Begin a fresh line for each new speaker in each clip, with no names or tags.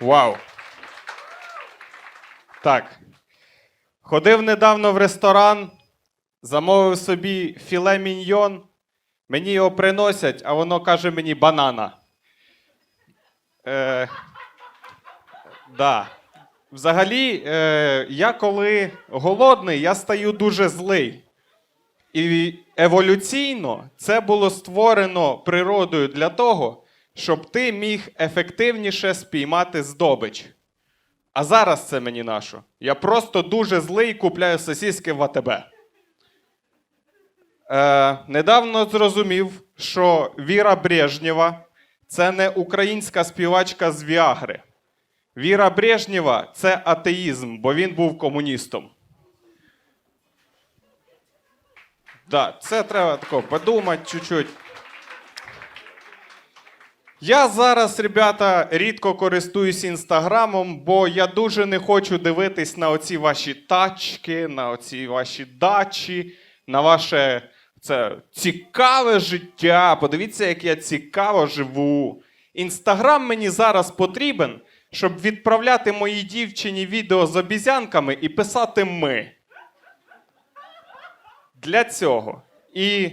Вау. Так. Ходив недавно в ресторан, замовив собі філе міньйон. Мені його приносять, а воно каже мені банана. Е, да. Взагалі, е, я коли голодний, я стаю дуже злий. І еволюційно це було створено природою для того, щоб ти міг ефективніше спіймати здобич. А зараз це мені нащо? Я просто дуже злий купляю сосиски в АТБ. Е, недавно зрозумів, що Віра Брежнєва це не українська співачка з Віагри. Віра Брежнєва це атеїзм, бо він був комуністом. Так, це треба тако подумати чуть-чуть. Я зараз, ребята, рідко користуюсь інстаграмом, бо я дуже не хочу дивитись на оці ваші тачки, на оці ваші дачі, на ваше це цікаве життя. Подивіться, як я цікаво живу. Інстаграм мені зараз потрібен, щоб відправляти моїй дівчині відео з обізянками і писати ми. Для цього. І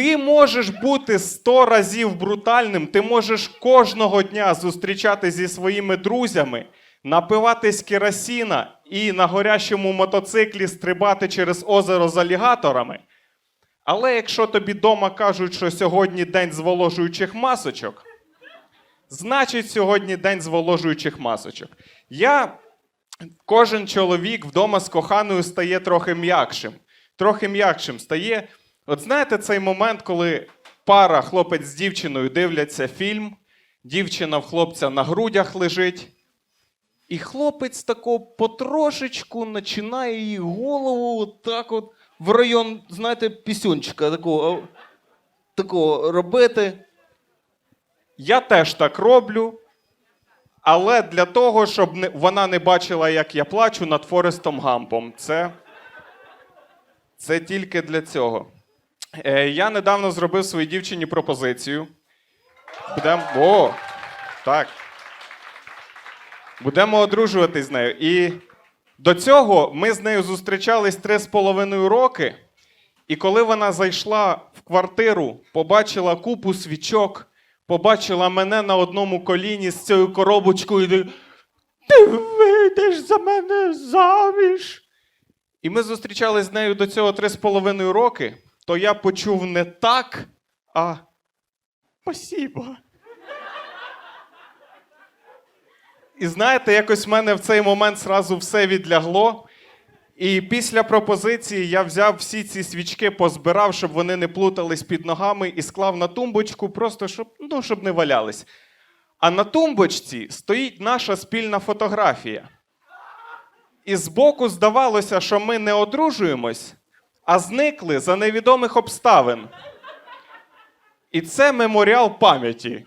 ти можеш бути сто разів брутальним, ти можеш кожного дня зустрічатися зі своїми друзями, напиватись керосіна і на горящому мотоциклі стрибати через озеро з алігаторами. Але якщо тобі вдома кажуть, що сьогодні день зволожуючих масочок, значить сьогодні день зволожуючих масочок. Я, кожен чоловік вдома з коханою стає трохи м'якшим. Трохи м'якшим стає. От знаєте цей момент, коли пара, хлопець з дівчиною дивляться фільм, дівчина в хлопця на грудях лежить, і хлопець тако потрошечку починає її голову так от в район, знаєте, пісюнчика такого, такого робити. Я теж так роблю. Але для того, щоб не, вона не бачила, як я плачу над Форестом Гампом. Це, це тільки для цього. Е, я недавно зробив своїй дівчині пропозицію. Будемо. О, так. Будемо одружуватись з нею. І до цього ми з нею зустрічались три з половиною роки. І коли вона зайшла в квартиру, побачила купу свічок, побачила мене на одному коліні з цією коробочкою, і ти, вийдеш за мене заміж. І ми зустрічались з нею до цього три з половиною роки, то я почув не так, а спасибо. І знаєте, якось в мене в цей момент зразу все відлягло. І після пропозиції я взяв всі ці свічки, позбирав, щоб вони не плутались під ногами, і склав на тумбочку, просто щоб, ну, щоб не валялись. А на тумбочці стоїть наша спільна фотографія. І збоку здавалося, що ми не одружуємось, а зникли за невідомих обставин. І це меморіал пам'яті.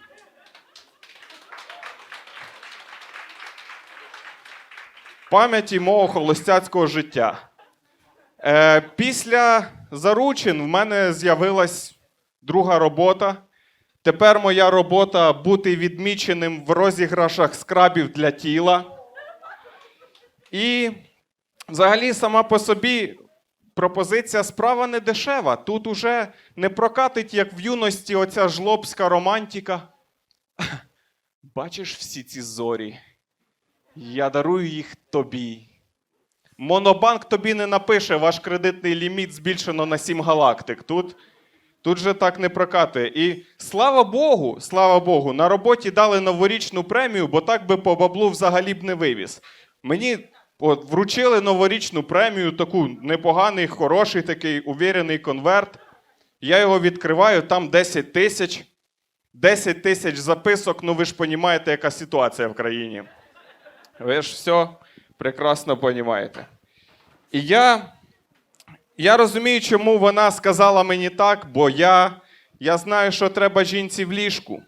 Пам'яті мого холостяцького життя. Е, після заручин в мене з'явилась друга робота. Тепер моя робота бути відміченим в розіграшах скрабів для тіла. І взагалі сама по собі пропозиція справа не дешева. Тут уже не прокатить, як в юності, оця жлобська романтика. Бачиш всі ці зорі? Я дарую їх тобі. Монобанк тобі не напише, ваш кредитний ліміт збільшено на 7 галактик. Тут, тут же так не прокатує. І слава Богу, слава Богу, на роботі дали новорічну премію, бо так би по баблу взагалі б не вивіз. Мені от, вручили новорічну премію, таку непоганий, хороший такий увірений конверт. Я його відкриваю, там 10 тисяч. 10 тисяч записок, ну ви ж розумієте, яка ситуація в країні. Ви ж все прекрасно розумієте. І я, я розумію, чому вона сказала мені так, бо я, я знаю, що треба жінці в ліжку.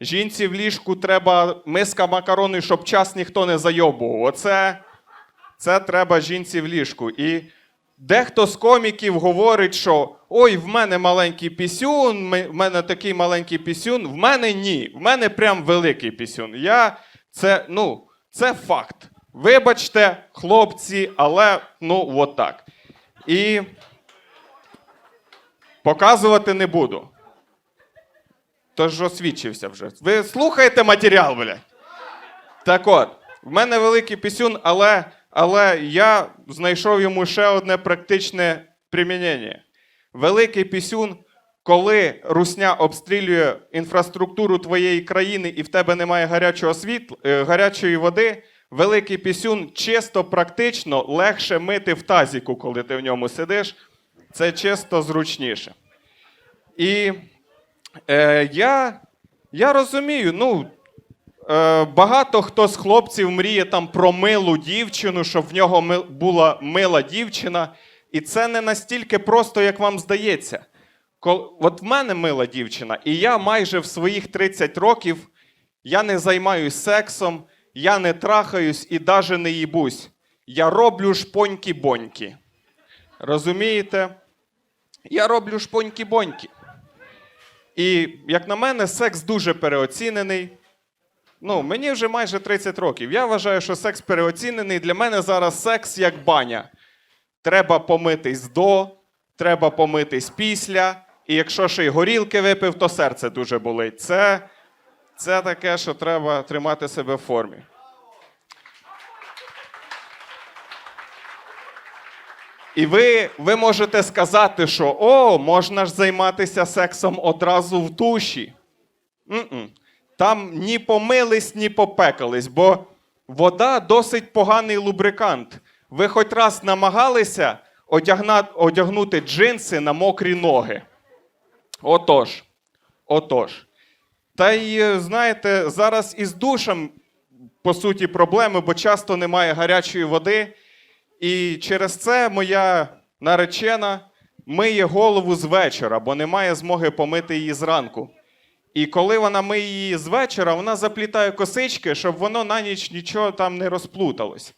Жінці в ліжку треба миска макарони, щоб час ніхто не зайобував. Оце це треба жінці в ліжку. І дехто з коміків говорить, що ой, в мене маленький пісюн, в мене такий маленький пісюн. В мене ні. В мене прям великий пісюн. Я Це, ну, це факт. Вибачте, хлопці, але ну от так. І показувати не буду. Тож освідчився вже. Ви слухаєте матеріал, блядь? Так от, в мене великий пісюн, але, але я знайшов йому ще одне практичне примінення. Великий пісюн, коли русня обстрілює інфраструктуру твоєї країни і в тебе немає гарячого світла, е, гарячої води, великий пісюн чисто практично легше мити в тазіку, коли ти в ньому сидиш. Це чисто зручніше. І е, я, я розумію, ну, багато хто з хлопців мріє там про милу дівчину, щоб в нього була мила дівчина. І це не настільки просто, як вам здається. От в мене мила дівчина, і я майже в своїх 30 років я не займаюсь сексом, я не трахаюсь і навіть не їбусь. Я роблю шпоньки-боньки. Розумієте? Я роблю шпоньки-боньки. І, як на мене, секс дуже переоцінений. Ну, мені вже майже 30 років. Я вважаю, що секс переоцінений. Для мене зараз секс як баня. Треба помитись до, треба помитись після. І якщо ще й горілки випив, то серце дуже болить. Це, це таке, що треба тримати себе в формі. І ви, ви можете сказати, що о, можна ж займатися сексом одразу в душі. М-м. Там ні помились, ні попекались, бо вода досить поганий лубрикант. Ви хоч раз намагалися одягнути джинси на мокрі ноги. Отож. Отож. Та й е, знаєте, зараз із душем, по суті, проблеми, бо часто немає гарячої води. І через це моя наречена миє голову з вечора, бо немає змоги помити її зранку. І коли вона миє її з вечора, вона заплітає косички, щоб воно на ніч нічого там не розплуталось.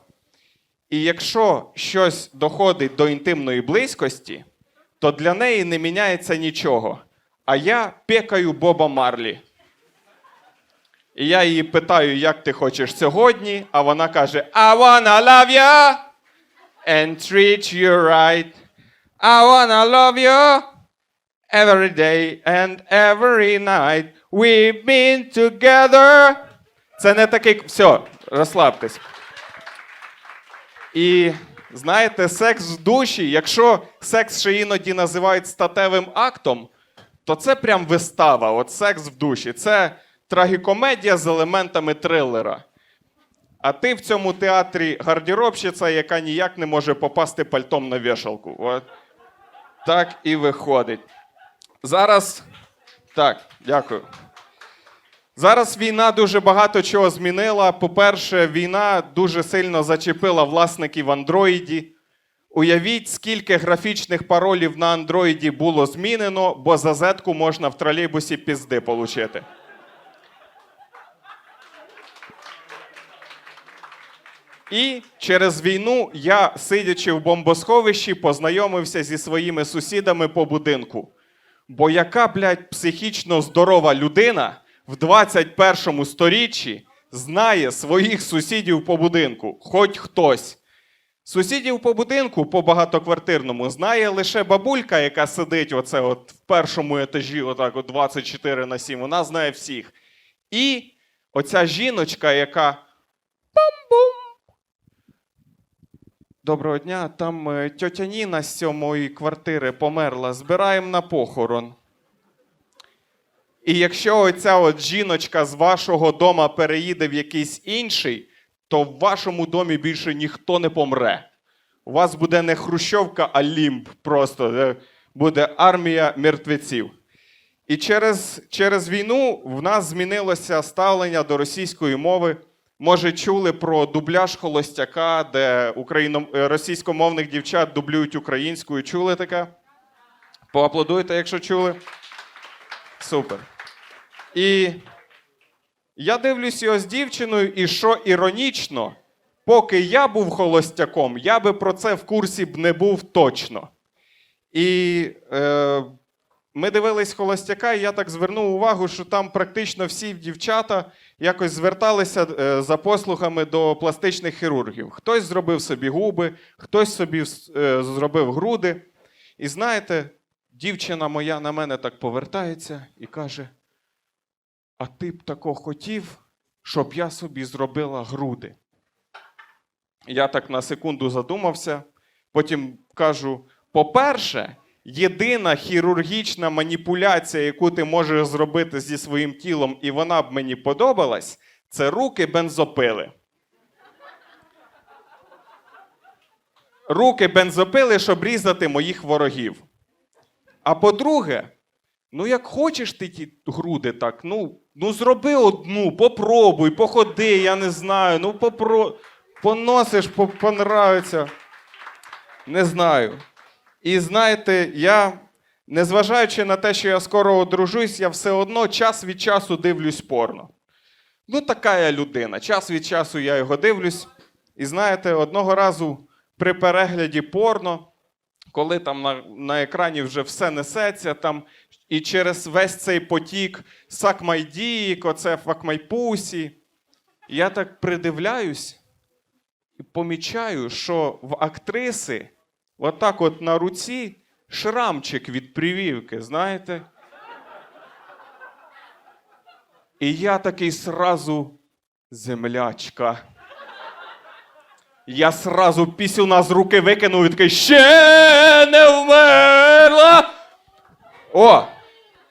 І якщо щось доходить до інтимної близькості, то для неї не міняється нічого. А я пекаю Боба Марлі. І я її питаю, як ти хочеш сьогодні, а вона каже: I wanna love you and treat you right. I wanna love you every day and every night. We've been together. Це не такий. Все, розслабтесь. І знаєте, секс в душі, якщо секс ще іноді називають статевим актом, то це прям вистава. От секс в душі. Це трагікомедія з елементами трилера. А ти в цьому театрі гардеробщиця, яка ніяк не може попасти пальтом на вішалку. От. Так і виходить. Зараз. Так, дякую. Зараз війна дуже багато чого змінила. По-перше, війна дуже сильно зачепила власників Андроїді. Уявіть, скільки графічних паролів на Андроїді було змінено, бо за зетку можна в тролейбусі пізди отримати. І через війну я, сидячи в бомбосховищі, познайомився зі своїми сусідами по будинку. Бо яка, блядь, психічно здорова людина в 21 сторіччі знає своїх сусідів по будинку, хоч хтось. Сусідів по будинку по багатоквартирному знає лише бабулька, яка сидить оце от в першому етажі, отак от 24 на 7. Вона знає всіх. І оця жіночка, яка пам-бум. Доброго дня. Там е, тьотя Ніна з сьомої квартири померла. Збираємо на похорон. І якщо оця от жіночка з вашого дома переїде в якийсь інший, то в вашому домі більше ніхто не помре. У вас буде не хрущовка, а лімб. Просто буде армія мертвеців. І через, через війну в нас змінилося ставлення до російської мови. Може, чули про дубляж холостяка, де україно... е, російськомовних дівчат дублюють українською. Чули таке? Поаплодуйте, якщо чули. Супер. І я дивлюсь його з дівчиною, і що іронічно, поки я був холостяком, я би про це в курсі б не був точно. І е, ми дивились холостяка, і я так звернув увагу, що там практично всі дівчата якось зверталися е, за послугами до пластичних хірургів. Хтось зробив собі губи, хтось собі е, зробив груди. І знаєте, дівчина моя на мене так повертається і каже: А ти б тако хотів, щоб я собі зробила груди. Я так на секунду задумався, потім кажу: по-перше, єдина хірургічна маніпуляція, яку ти можеш зробити зі своїм тілом, і вона б мені подобалась, це руки бензопили. Руки бензопили, щоб різати моїх ворогів. А по-друге, ну як хочеш ти ті груди так, ну, ну зроби одну, попробуй, походи, я не знаю, ну попро... поносиш, понравиться. Не знаю. І знаєте, я, незважаючи на те, що я скоро одружусь, я все одно час від часу дивлюсь порно. Ну, така я людина. Час від часу я його дивлюсь. І знаєте, одного разу при перегляді порно, коли там на, на екрані вже все несеться, там, і через весь цей потік «Suck my dick», оце «Fuck my pussy», я так придивляюсь і помічаю, що в актриси отак от на руці шрамчик від привівки, знаєте? І я такий сразу землячка. Я сразу пісюна з руки викинув і такий ще не вмерла. О!